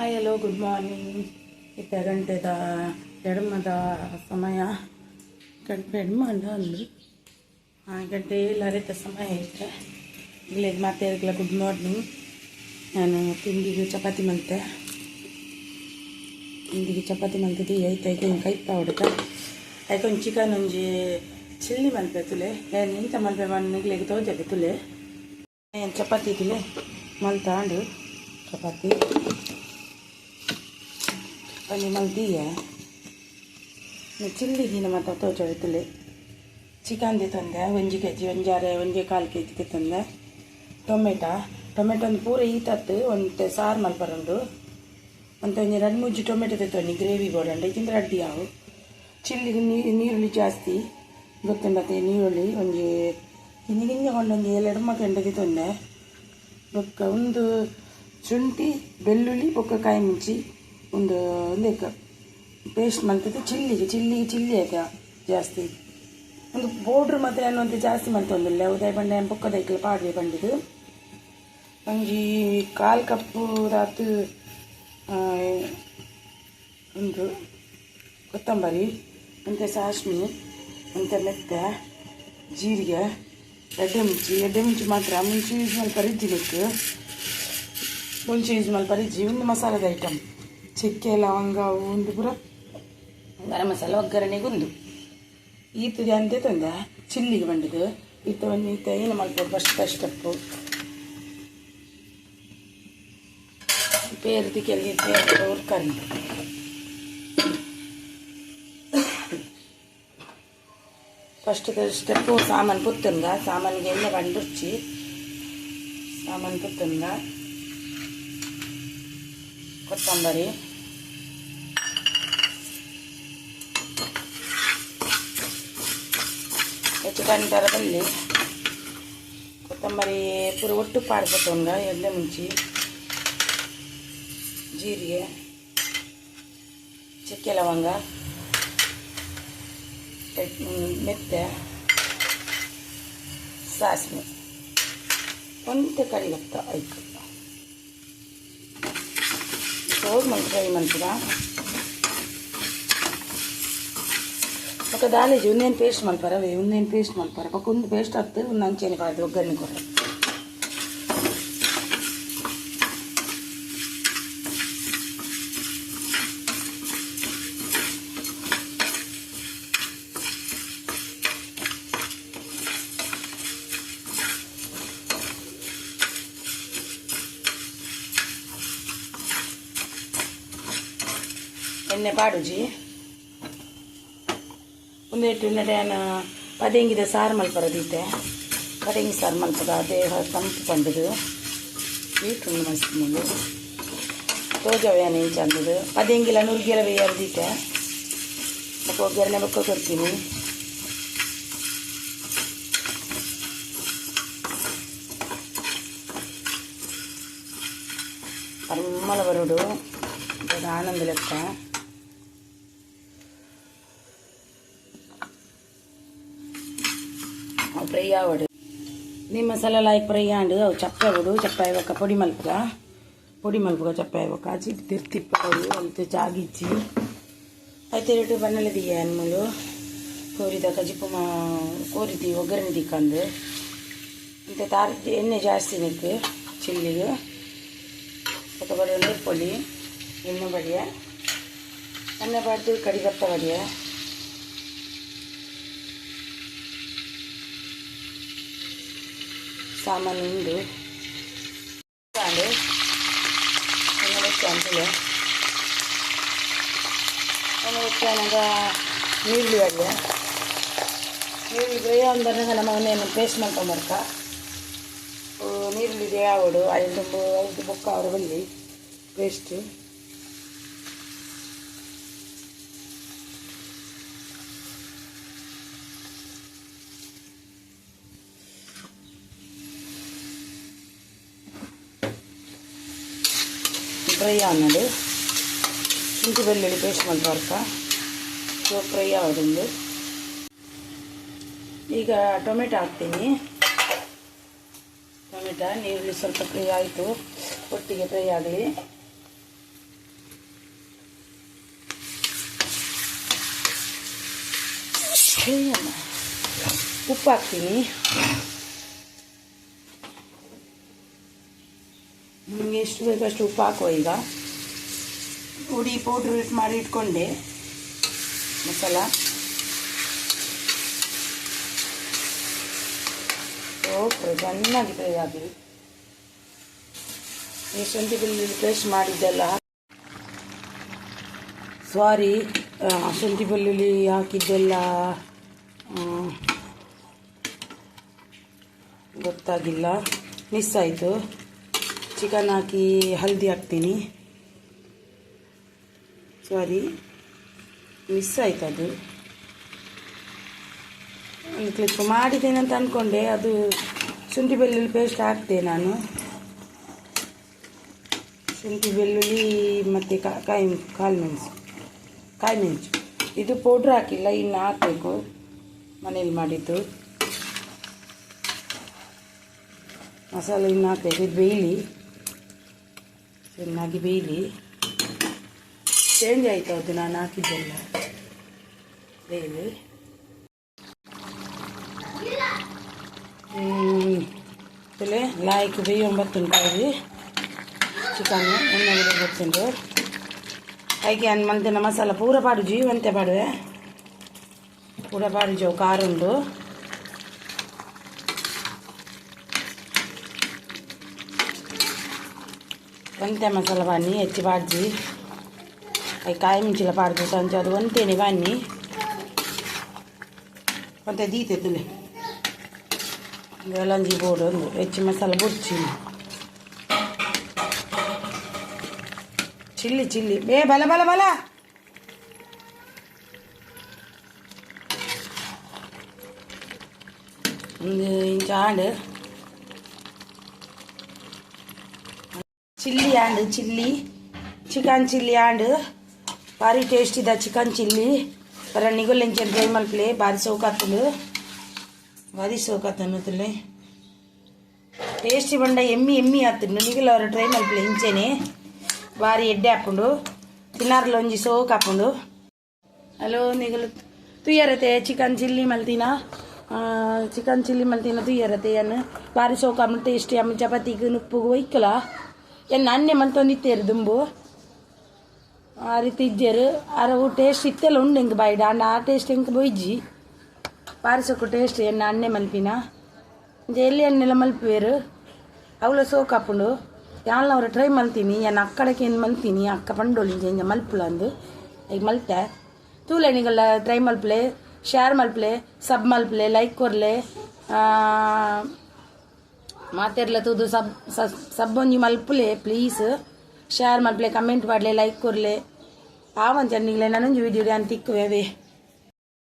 Hi hello good morning ಇತ್ತ ಗಂಟೆದ ಎಡಮದ ಸಮಯ. ಗಂಟೆ ಎಡಮಂಡ ಅಂದು ಆ ಗಂಟೆ ಏಳರಿತ ಸಮಯ ಐತೆ. ಇಲ್ಲೇ ಮತ್ತೆ ಇರಲಿಲ್ಲ ಗುಡ್ ಮಾರ್ನಿಂಗ್ ನಾನು ತಿಂಡಿಗೆ ಚಪಾತಿ ಮಲ್ತೆ ತಿಂಡಿಗೆ ಚಪಾತಿ ಮಲ್ತಿದ್ದಿ ಐತೆ ಐತೆ ಹಿಂಗೆ ಕೈಪ ಹೊಡೆದ ಒಂದು ಚಿಕನ್ ಒಂಜಿ ಚಿಲ್ಲಿ ಮಲ್ಪೆ ತುಲೆ. ಏನು ಇಂಥ ಮಲ್ಪೆ ಮಣ್ಣಿಗೆ ತೋಜಕ್ಕೆ ತುಲೆ. ಏನು ಚಪಾತಿ ತುಲೆ? ಮಲ್ತಾಂಡು. ಚಪಾತಿ. ಒಂದು ನ ಚಿಲ್ಲಿ ದಿನ ಮತ್ತು ತೋಚೊಳಿತಲೆ ಚಿಕನ್ದೆ ತಂದೆ ಒಂಜಿ ಕೆ ಜಿ ಒಂಜಾರೆ ಒಂಜಿ ಕಾಲು ಕೆ ಜಿಗೆ ತಂದೆ ಟೊಮೆಟೊ ಟೊಮೆಟೊ ಒಂದು ಪೂರ ಈತತ್ತು ಒಂದು ಸಾರು ಮಲ್ಪರುಂಡು ಅಂತ ಒಂಜಿ ಎರಡು ಮೂಜಿ ಟೊಮೆಟೊ ತೆತ್ತೊಂಡಿ ಗ್ರೇವಿ ಬೋಡಂಡು ಇದ್ದಿಂದ ಅಡ್ಡಿ ಅವು ಚಿಲ್ಲಿಗೆ ನೀರುಳ್ಳಿ ಜಾಸ್ತಿ. ಗೊತ್ತುಂಡತ್ತೆ ನೀರುಳ್ಳಿ ಒಂಜಿ ಗಿಂಜಿ ಗಿಂಜ ಕೊಂಡೊಂಜಿ ಎರಡು ಮಕ್ಕ ಎಂಟದಿ ತೊಂದೆ ಬೊಕ್ಕ ಒಂದು ಶುಂಠಿ ಬೆಳ್ಳುಳ್ಳಿ ಬೊಕ್ಕ ಕಾಯಿ ಮುಂಚಿ ಒಂದು ಲೆಕ್ಕ ಪೇಸ್ಟ್ ಮಲ್ತದ್ದು ಚಿಲ್ಲಿಗೆ ಚಿಲ್ಲಿಗೆ ಚಿಲ್ಲಿ ಆಯ್ತಾ ಜಾಸ್ತಿ. ಒಂದು ಪೌಡ್ರ್ ಮತ್ತು ಅನ್ನುವಂಥ ಜಾಸ್ತಿ ಮಲ್ತೊಂದಿಲ್ಲ ಉದಯ ಬಂಡೆ ಬೊಕ್ಕದ ಐಕ್ಲ ಪಾಡ್ವೆ ಬಂದಿದ್ದು ಒಂಜಿ ಕಾಲು ಕಪ್ಪು ರಾತು ಒಂದು ಕೊತ್ತಂಬರಿ, ಮತ್ತು ಸಾಸ್ಮಿ ಮತ್ತು ಮೆತ್ತೆ, ಜೀರಿಗೆ ಎಡ್ಡೆ ಮುಂಚಿ ಎಡ್ಡೆ ಮುಂಚಿ ಮಾತ್ರ. ಮುಂಚೆ ಯೂಸ್ ಮಲ್ಪರ ಬೇಕು ಮುಂಚೆ ಯೂಸ್ ಮಾಡಿ ಇಜ್ಜಿ ಒಂದು ಮಸಾಲದ ಐಟಮ್ ಚಕ್ಕೆ ಲವಂಗ ಒಂದು ಪುರ ಗರಂ ಮಸಾಲ ಒಗ್ಗರಣೆಗೊಂದು ಒಂದು ಈ ತುದಿ ಅಂತೆ ತಂದ ಚಿಲ್ಲಿಗೆ ಬಂಡದು ಇತ್ತ ಒಂದು ಈತ ಏನು ಮಾಡ್ಬೋದು ಫಸ್ಟ್ ಫಸ್ಟ್ ಅಪ್ಪು பேருக்கு கெல்லி ஒரு கரண்ட் ஃபஸ்ட்டு ஸ்டெப்பு சாமான் புத்துங்க ಎಲ್ಲ என்ன வந்துருச்சு சாமான் புத்துங்க கொத்தம்பரி ಹೆಚ್ಚು ಗಂಟರದಲ್ಲಿ ಕೊತ್ತಂಬರಿ ಪೂರ ಒಟ್ಟು ಪಾಡ್ಕೊತಂಗ ಎಲ್ಲ ಮುಂಚಿ, ಜೀರಿಗೆ, ಚಕ್ಕೆ ಲವಂಗ ಮೆತ್ತೆ, ಸಾಸಿವೆ. ಒಂದು ಕರಿಗತ್ತ ಆಯ್ತು ಸೋರ್ ಮಂತ್ ಫ್ರೈ ಮಂತ್ರ दाने उन्न पेस्ट मलपर वे उन्न पेस्ट मलपर पकुन पेस्ट हे उन्न दी को एने पाड़ू जी ಒಂದೆಟ್ಟು ನಡೆಯನ ಪದಂಗಿದ ಸಾರು ಮಲ್ಪರದೀತೆ ಪದಂಗಿ ಸಾರು ಮಲ್ಪದ ದೇಹ ತಂಪು ಪಂಡದು ಬೀಟ್ರುಂಡು ಮಸ್ತ್ ಮುಂಡು ತೋಜವ್ಯಾನ ಚಂದದು ಪದಂಗಿಲ ನುರ್ಗಿಲ ಬೇಯರ್ದೀತೆ ಬೊಕ್ಕ ಒಗ್ಗರಣೆ ಬೊಕ್ಕ ಕೊಡ್ತೀನಿ ಪರ್ಮಲ ಬರೋಡು ಆನಂದ ಲೆಕ್ಕ ಫ್ರೈ ಆವಡು ನಿಮ್ಮ ಮಸಾಲ ಲಾಯ್ಕ್ ಫ್ರೈ ಆಂಡು ಅವು ಚಪ್ಪೆ ಬಿಡು ಚಪ್ಪೆ ಆಯ್ಬೇಕ ಪೊಡಿ ಮಲ್ಪಗ ಪೊಡಿ ಮಲ್ಪಗ ಚಪ್ಪೆ ಆಯ್ಬೇಕ ಆಚಿ ತಿರ್ತಿಪ್ಪಡು ಅಂತ ಜಾಗಿಚ್ಚಿ ಆಯ್ತು ರೇಟು ಬನ್ನಲೆ ದಿಯ ಅನ್ಮೂಲು ಕೋರಿದ ಕಜಿಪು ಮಾ ಕೋರಿದಿ ಒಗ್ಗರಣೆ ದಿಕ್ಕಂದು ಇಂಥ ತಾರ ಎಣ್ಣೆ ಜಾಸ್ತಿ ನಿಕ್ಕು ಚಿಲ್ಲಿಗೆ ఒక ಬಡಿಯ ನೀರು ಪೊಡಿ ಎಣ್ಣೆ ಬಡಿಯ ಎಣ್ಣೆ ಬಡ್ದು ಕಡಿಗಪ್ಪ ಬಡಿಯ ಸಾಮಾನು ಇಂದು ಕಾಂಡು ಬೆಚ್ಚ ಅಂತಲೇ ಎಣ್ಣೆ ಬೆಚ್ಚಾನಾಗ ನೀರುಳ್ಳಿ ಬಡಿಯ ನೀರುಳ್ಳಿ ಬೇಯ ಅಂದಾಗ ನಮ್ಮ ಮನೆಯನ್ನು ಪೇಸ್ಟ್ ಮಾಡ್ಕೊಂಬರ್ಕ ನೀರುಳ್ಳಿ ಯಾವಡು ಐದು ಐದು ಬೊಕ್ಕ ಅವರು ಬಲ್ಲಿ ಪೇಸ್ಟ್ ಫ್ರೈ ಆಮೇಲೆ ಶುಂಠಿ ಬೆಳ್ಳುಳ್ಳಿ ಪೇಸ್ಟ್ ಮಾಡಿ ಸೊ ಫ್ರೈ ಆಗೋದು ಈಗ ಟೊಮೆಟೊ ಹಾಕ್ತೀನಿ. ಟೊಮೆಟೊ ನೀರುಳ್ಳಿ ಸ್ವಲ್ಪ ಫ್ರೈ ಆಯಿತು. ಒಟ್ಟಿಗೆ ಫ್ರೈ ಆಗಲಿ. ಉಪ್ಪು ಹಾಕ್ತೀನಿ. ನಿಮಗೆ ಎಷ್ಟು ಬೇಕು ಅಷ್ಟು ಉಪ್ಪು ಹಾಕುವ ಈಗ. ಹುಡಿ ಪೌಡ್ರ್ ಮಾಡಿ ಇಟ್ಕೊಂಡೆ. ಮಸಾಲ. ಓಕೆ ಚೆನ್ನಾಗಿ ಫ್ರೈ ಆಗಲಿ ಈ ಶುಂಠಿ ಬೆಳ್ಳುಳ್ಳಿ ಪೇಸ್ಟ್ ಮಾಡಿದ್ದೆಲ್ಲ ಸಾರಿ ಶುಂಠಿ ಬೆಳ್ಳುಳ್ಳಿ ಹಾಕಿದ್ದೆಲ್ಲ ಗೊತ್ತಾಗಿಲ್ಲ. ಮಿಸ್ ಆಯಿತು. ಚಿಕನ್ ಹಾಕಿ ಹಲ್ದಿ ಹಾಕ್ತೀನಿ. ಸಾರಿ ಮಿಸ್ ಆಯ್ತು ಅದು. ಒಂದು ಕ್ಲಿಪ್ ಮಾಡಿದ್ದೇನೆ ಅಂತ ಅಂದ್ಕೊಂಡೆ ಅದು ಶುಂಠಿ ಬೆಳ್ಳುಳ್ಳಿ ಪೇಸ್ಟ್ ಹಾಕಿದೆ ನಾನು. ಶುಂಠಿ ಬೆಳ್ಳುಳ್ಳಿ ಮತ್ತು ಕಾಯಿ ಕಾಳು ಮೆಣಸು. ಕಾಯಿ ಮೆಣಸು. ಇದು ಪೌಡ್ರ್ ಹಾಕಿಲ್ಲ, ಇನ್ನು ಹಾಕಬೇಕು. ಮನೇಲಿ ಮಾಡಿದ್ದು. ಮಸಾಲೆ ಇನ್ನು ಹಾಕಬೇಕು. ಇದು ಬೇಯಲಿ. ಚೆನ್ನಾಗಿ ಬೇಯಲಿ. ಚೇಂಜ್ ಆಯಿತು ಅದು ನಾನು ಹಾಕಿದ್ದೆಲ್ಲ. ಬೇಯಲಿ. ಆಮೇಲೆ ಲಾಯ್ಕ್ ಬೇಯೊಂಬತ್ತು ಬರ್ತುಂಟಾಗಿ ಚಿಕನ್ ಎಣ್ಣೆಗೆ ಬರ್ತಿಂಡು ಹಾಗೆ ಅನ್ ಮಂತಿನ ಮಸಾಲ ಪೂರ ಪಾಡು, ಜೀವಂತೆ ಪಾಡುವೆ. ಪೂರ ಪಾಡು, ಜೋ ಕಾರುಂಡು बनत्या मसाला पाणी याची भाजी. काय मिंचीला पाच दिवसांच्या बनतेने पाणी पण ते दिते तुले? गलांजी बोड याची मसाला बुरची. Chilli chilli. बे भला भला भला. इंचा and chilli and chilli. Chicken chilli and ಭಾರಿ ಟೇಸ್ಟ್ ಇದೆ ಚಿಕನ್ ಚಿಲ್ಲಿ ಬರ ನಿಗುಲೆಂಚೆ ಡ್ರೈ ಮಲ್ಪಲೆ? ಭಾರಿ ಸೌಕಾತಲು ಭಾರಿ ಸೌಕಾತ್ ಟೇಸ್ಟಿ ಬಂಡ, ಎಮ್ಮಿ ಎಮ್ಮಿ ಆತನು ನಿಗುಲ ಅವರ ಟ್ರೈ ಮಲ್ಪಲೆ ಇಂಚೆನೆ ಭಾರಿ ಎಡ್ಡೆ ಹಾಕೊಂಡು ತಿನ್ನಾರ್ಲ ಒಂಜಿ ಸೋಕ್ ಹಾಕೊಂಡು ಹಲೋ ನಿಗಲು ತುಯ್ಯರತೆ ಚಿಕನ್ ಚಿಲ್ಲಿ ಮಲ್ತಿನ? ಚಿಕನ್ ಚಿಲ್ಲಿ ಮಲ್ತಿನ ತುಯ್ಯರತೆ ಅನ್ನು ಭಾರಿ ಸೋಕ್ ಟೇಸ್ಟಿ ಅಮ್ಮ ಚಪಾತಿಗೆ ನುಪ್ಪು ಒಯ್ಕಲ? ಎನ್ನ ಅನ್ನೆ ಮಲ್ತೊಂದಿತ್ತೇರು ದುಂಬು? ಆ ರೀತಿ ಇದ್ದೇರು ಅರ ಟೇಸ್ಟ್ ಇತ್ತೆಲ್ಲ ಉಂಡು ಹೆಂಗೆ ಬಾಯ್ಡ ಅಂಡ ಆ ಟೇಸ್ಟ್ ಹೆಂಗೆ ಬೊಯ್ಜಿ ಪಾರಿಸೋಕು ಟೇಸ್ಟ್ ಎನ್ನ ಅನ್ನೆ ಮಲ್ಪಿನ? ಇಂಚೆ ಎಲ್ಲಿ ಎಣ್ಣೆಲ್ಲ ಮಲ್ಪುವೇರು? ಅವಳ ಸೋಕ್ ಹಾಕೊಂಡು ಯಾಳ್ನ ಟ್ರೈ ಮಲ್ತೀನಿ, ಏನು ಅಕ್ಕಡಕ್ಕೆ ಏನು ಮಲ್ತೀನಿ, ಅಕ್ಕ ಪಂಡೋಲಿ ಇಂಚೆ ಇಂಚ ಮಲ್ಪುಲ ಅಂದು. ಈಗ ಮಲ್ತೆ? ತೂಲೆಣಿಗೆಲ್ಲ ಟ್ರೈ ಮಲ್ಪಲೆ ಶೇರ್ ಮಲ್ಪಲೆ ಸಬ್ ಮಲ್ಪಲೆ ಲೈಕ್ ಕೊರ್ಲೆ ಮಾತೆರ್ಲ ತೂದು, ಸಬ್ ಸಬ್ ಒಂಜಿ ಮಲ್ಪುಲೆ ಪ್ಲೀಸ್ ಶೇರ್ ಮಲ್ಪಲೆ ಕಮೆಂಟ್ ಮಾಡ್ಲೆ ಲೈಕ್ ಕೊರ್ಲೆ ಆವಂತ ನಾನೊಂದು ವಿಡಿಯೋ ಅಂತ ತಿಕ್ಕುವೆ